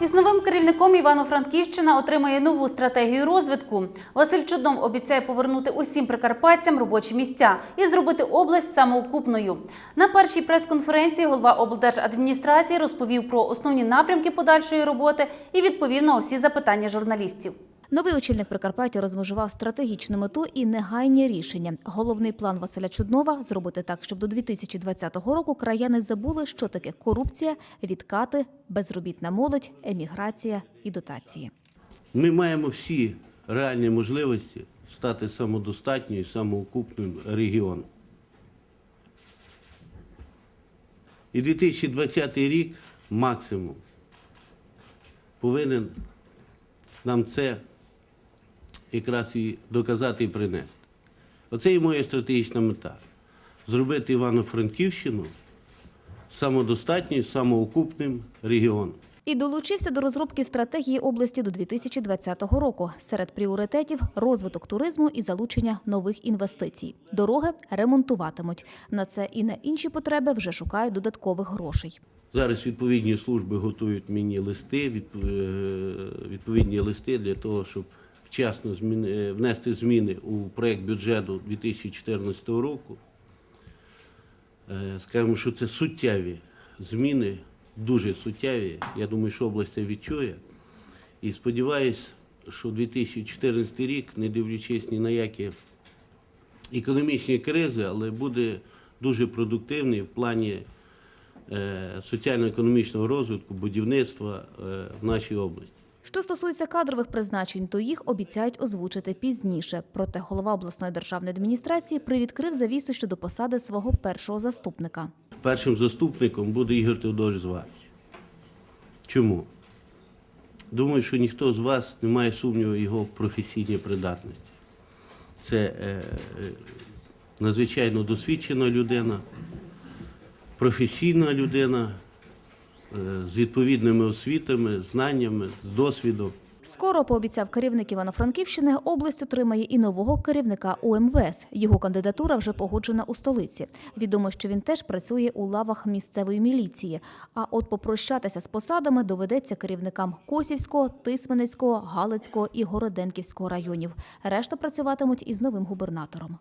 Із новим керівником Івано-Франківщина отримає нову стратегію розвитку. Василь Чудом обіцяє повернути усім прикарпатцям робочі місця і зробити область самоокупною. На першій прес-конференції голова облдержадміністрації розповів про основні напрямки подальшої роботи і відповів на усі запитання журналістів. Новий очільник Прикарпаття розмежував стратегічну мету і негайні рішення. Головний план Василя Чуднова зробити так, щоб до 2020 року краяни забули, що таке корупція, відкати, безробітна молодь, еміграція і дотації. Ми маємо всі реальні можливості стати самодостатньою, самоокупним регіоном. І 2020 рік максимум повинен нам це якраз і доказати і принести. Оце і моя стратегічна мета зробити Івано-Франківщину самодостатньою, самоокупним регіоном. І долучився до розробки стратегії області до 2020 року. Серед пріоритетів розвиток туризму і залучення нових інвестицій. Дороги ремонтуватимуть. На це і на інші потреби вже шукають додаткових грошей. Зараз відповідні служби готують мені листи, е, відповідні листи для того, щоб вчасно е, внести зміни у проєкт бюджету 2014 року. Е, Скажемо, що це суттєві зміни, дуже суттєві. Я думаю, що область це відчує. І сподіваюся, що 2014 рік, не дивлячись ні на які економічні кризи, але буде дуже продуктивний в плані е, соціально-економічного розвитку, будівництва в нашій області. Що стосується кадрових призначень, то їх обіцяють озвучити пізніше. Проте голова обласної державної адміністрації привідкрив завісу щодо посади свого першого заступника. Першим заступником буде Ігор Теодорович Зварич. Чому? Думаю, що ніхто з вас не має сумніву в його професійній придатності. Це е, е, надзвичайно досвідчена людина, професійна людина з відповідними освітами, знаннями, досвідом. Скоро пообіцяв керівник Івано-Франківщини, область отримає і нового керівника УМВС. Його кандидатура вже погоджена у столиці. Відомо, що він теж працює у лавах місцевої міліції. А от попрощатися з посадами доведеться керівникам Косівського, Тисменецького, Галицького і Городенківського районів. Решта працюватимуть із новим губернатором.